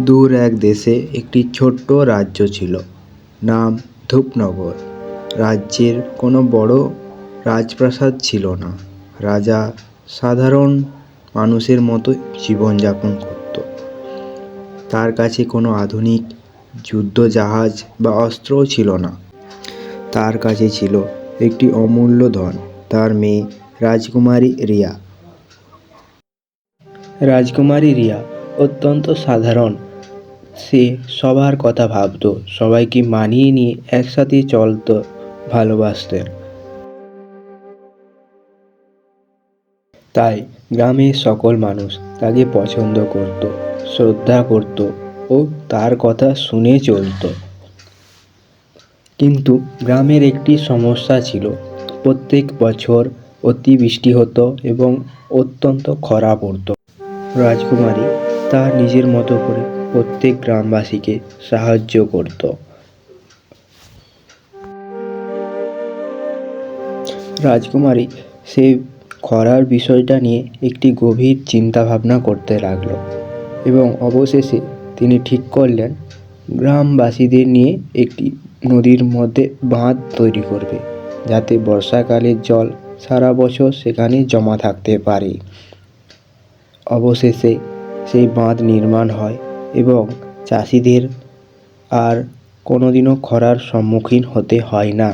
দূর এক দেশে একটি ছোট্ট রাজ্য ছিল, নাম ধূপনগর। রাজ্যের কোনো বড় রাজপ্রাসাদ ছিল না। রাজা সাধারণ মানুষের মতো জীবনযাপন করত। তার কাছে কোনো আধুনিক যুদ্ধ জাহাজ বা অস্ত্রও ছিল না। তার কাছে ছিল একটি অমূল্য ধন, তার মেয়ে রাজকুমারী রিয়া। রাজকুমারী রিয়া অত্যন্ত সাধারণ সে সবার কথা ভাবতো। সবাইকে মানিয়ে নিয়ে একসাথে চলতো, ভালোবাসতেন। তাই গ্রামের সকল মানুষ তাকে পছন্দ করত, শ্রদ্ধা করত ও তার কথা শুনে চলতো। কিন্তু গ্রামের একটি সমস্যা ছিল, প্রত্যেক বছর অতিবৃষ্টি হতো এবং অত্যন্ত খরা পড়তো। রাজকুমারী তার নিজের মতো করে প্রত্যেক গ্রামবাসীকে সাহায্য করত। রাজকুমারী সেই খরার বিষয়টা নিয়ে একটি গভীর চিন্তা ভাবনা করতে লাগল এবং অবশেষে তিনি ঠিক করলেন, গ্রামবাসীদের নিয়ে একটি নদীর মধ্যে বাঁধ তৈরি করবে যাতে বর্ষাকালের জল সারা বছর সেখানে জমা থাকতে পারে। অবশেষে সেই বাঁধ নির্মাণ হয় এবং চাষিদের আর কোনোদিনও খরার সম্মুখীন হতে হয় না।